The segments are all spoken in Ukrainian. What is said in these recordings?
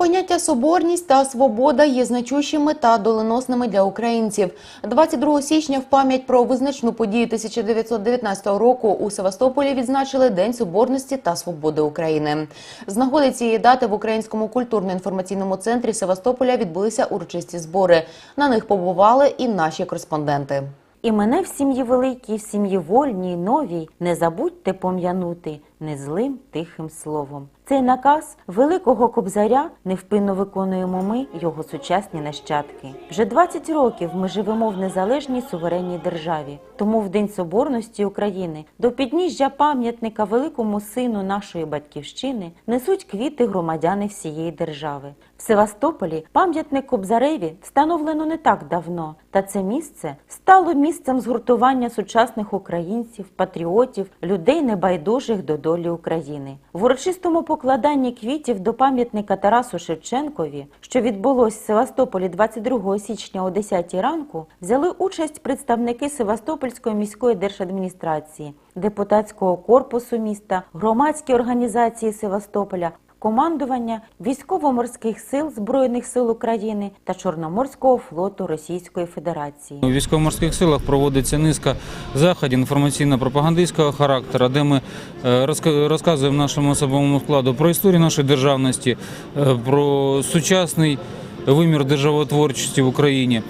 Поняття соборність та свобода є значущими та доленосними для українців. 22 січня в пам'ять про визначну подію 1919 року у Севастополі відзначили День соборності та свободи України. З нагоди цієї дати в Українському культурно-інформаційному центрі Севастополя відбулися урочисті збори. На них побували і наші кореспонденти. І мене в сім'ї великій, в сім'ї вольній, новій, не забудьте пом'янути незлим тихим словом. Цей наказ великого кобзаря невпинно виконуємо ми, його сучасні нащадки. Вже 20 років ми живемо в незалежній суверенній державі. Тому в День Соборності України до підніжжя пам'ятника великому сину нашої батьківщини несуть квіти громадяни всієї держави. В Севастополі пам'ятник Кобзареві встановлено не так давно, та це місце стало місцем згуртування сучасних українців, патріотів, людей небайдужих до долі України. В урочистому покладанні квітів до пам'ятника Тарасу Шевченкові, що відбулось в Севастополі 22 січня о 10 ранку, взяли участь представники Севастопольської міської держадміністрації, депутатського корпусу міста, громадські організації Севастополя, командування військово-морських сил Збройних сил України та Чорноморського флоту Російської Федерації. У військово-морських силах проводиться низка заходів інформаційно-пропагандистського характеру, де ми е, розказуємо нашому особовому складу про історію нашої державності, е, про сучасний вимір державотворчості в Україні.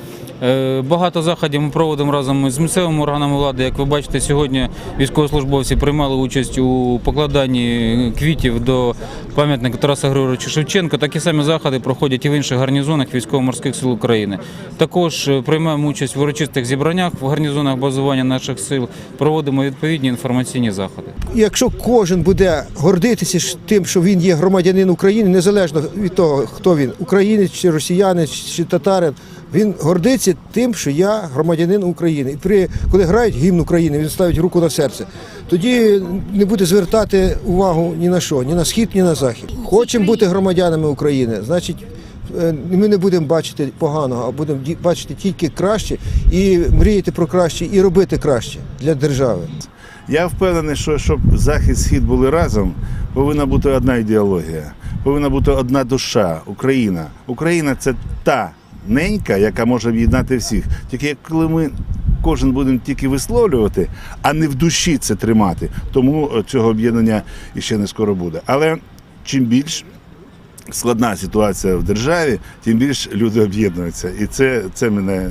Е, Багато заходів ми проводимо разом з місцевими органами влади. Як ви бачите, сьогодні військовослужбовці приймали участь у покладанні квітів до пам'ятника Тараса Григоровича Шевченка. Такі самі заходи проходять і в інших гарнізонах військово-морських сил України. Також е, приймаємо участь в урочистих зібраннях в гарнізонах базування наших сил, проводимо відповідні інформаційні заходи. Якщо кожен буде гордитися тим, що він є громадянин України, незалежно від того, хто він українець чи росіянець чи татарин, він гордиться тим, що я громадянин України. І при коли грають гімн України, він ставить руку на серце. Тоді не буде звертати увагу ні на що, ні на схід, ні на захід. Хочемо бути громадянами України, значить. е, Ми не будемо бачити поганого, а будемо бачити тільки краще і мріяти про краще, і робити краще для держави. Я впевнений, що щоб захід схід були разом, повинна бути одна ідеологія, повинна бути одна душа, Україна. Україна це та ненька, яка може об'єднати всіх. Тільки коли ми кожен будемо тільки висловлювати, а не в душі це тримати, тому е, цього об'єднання іще не скоро буде. Але чим більш складна ситуація в державі, тим більш люди об'єднуються. І це, це мене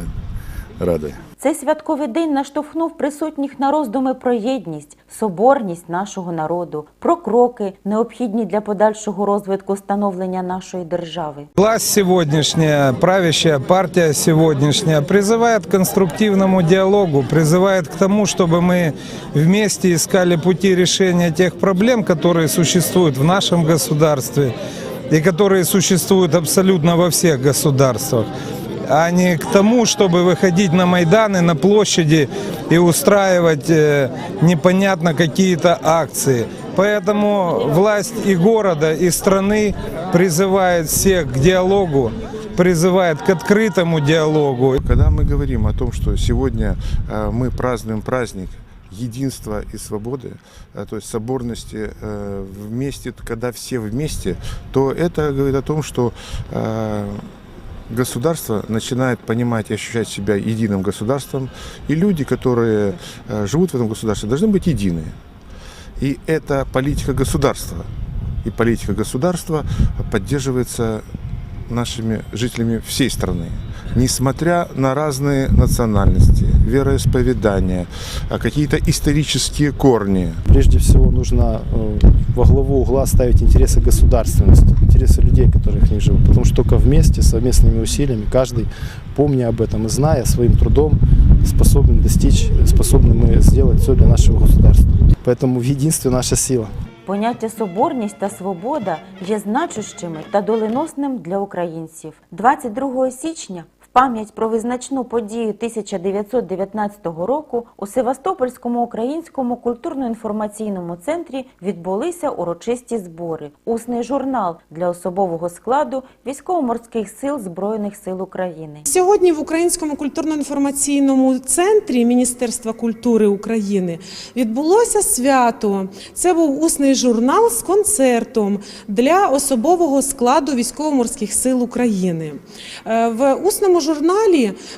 радує. Цей святковий день наштовхнув присутніх на роздуми про єдність, соборність нашого народу, про кроки, необхідні для подальшого розвитку становлення нашої держави. Власть сегодняшняя, правящая партия сегодняшняя призывает к конструктивному диалогу, призывает к тому, чтобы мы вместе искали пути решения тех проблем, которые существуют в нашем государстве и которые существуют абсолютно во всех государствах А не к тому, чтобы выходить на Майданы, на площади и устраивать э, непонятно какие-то акции. Поэтому власть и города, и страны призывает всех к диалогу, призывает к открытому диалогу. Когда мы говорим о том, что сегодня э, мы празднуем праздник единства и свободы, э, то есть соборности вместе, когда все вместе, то это говорит о том, что государство начинает понимать и ощущать себя единым государством, и люди, которые э, живут в этом государстве, должны быть едины. И это политика государства. И политика государства поддерживается нашими жителями всей страны. Несмотря на разные национальности, вероисповедания, а, какие-то исторические корни. Прежде всего нужно э, во главу угла ставить интересы государственности, интересы людей, которые в них живут. Потому что только вместе, совместными усилиями, каждый, помня об этом и зная своим трудом, способен достичь, способны мы сделать все для нашего государства. Поэтому в единстве наша сила. Поняття соборність та свобода є значущими та доленосним для українців. 22 січня в пам'ять про визначну подію 1919 року у Севастопольському українському культурно-інформаційному центрі відбулися урочисті збори. Усний журнал для особового складу військово-морських сил Збройних сил України. Сьогодні в Українському культурно-інформаційному центрі Міністерства культури України відбулося свято. Це був усний журнал з концертом для особового складу військово-морських сил України. Е, В усному журналі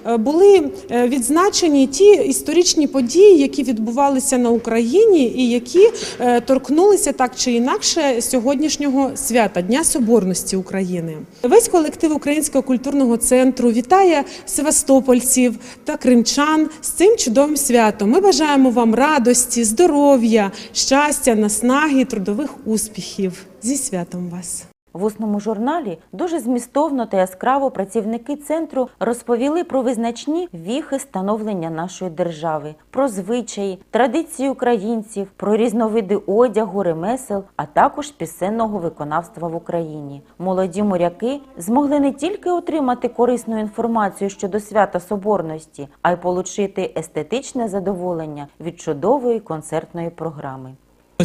е, були е, відзначені ті історичні події, які відбувалися на Україні, і які е, торкнулися так чи інакше сьогоднішнього свята Дня Соборності України. Весь колектив Українського культурного центру вітає севастопольців та кримчан з цим чудовим святом. Ми бажаємо вам радості, здоров'я, щастя, наснаги, трудових успіхів. Зі святом вас! В усному журналі дуже змістовно та яскраво працівники центру розповіли про визначні віхи становлення нашої держави, про звичаї, традиції українців, про різновиди одягу, ремесел, а також пісенного виконавства в Україні. Молоді моряки змогли не тільки отримати корисну інформацію щодо свята Соборності, а й получити естетичне задоволення від чудової концертної програми.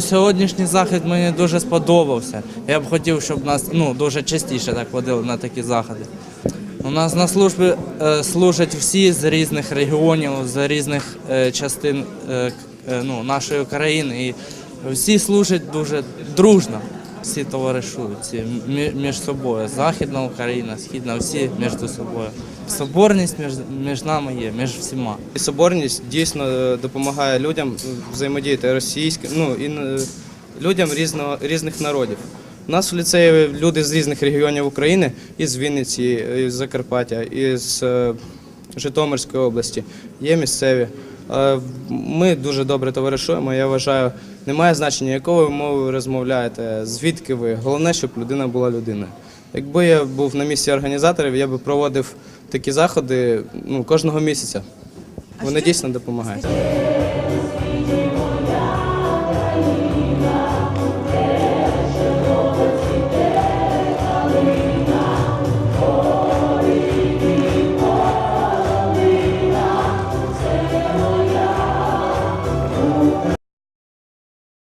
Сьогоднішній захід мені дуже сподобався. Я б хотів, щоб нас ну, дуже частіше так водили на такі заходи. У нас на службі е, служать всі з різних регіонів, з різних е, частин е, е, ну, нашої країни. І всі служать дуже дружно. Всі товаришують всі мі- між собою. Західна Україна, східна, всі між собою. Соборність між, між нами є, між всіма. Соборність дійсно е, допомагає людям взаємодіяти російським, ну і е, людям різного, різних народів. У нас в ліцеї люди з різних регіонів України, із Вінниці, із Закарпаття, із е, Житомирської області, є місцеві. Е, Ми дуже добре товаришуємо. Я вважаю, немає значення, якою ви мовою розмовляєте, звідки ви. Головне, щоб людина була людиною. Якби я був на місці організаторів, я би проводив такі заходи ну, кожного місяця. Вони дійсно допомагають.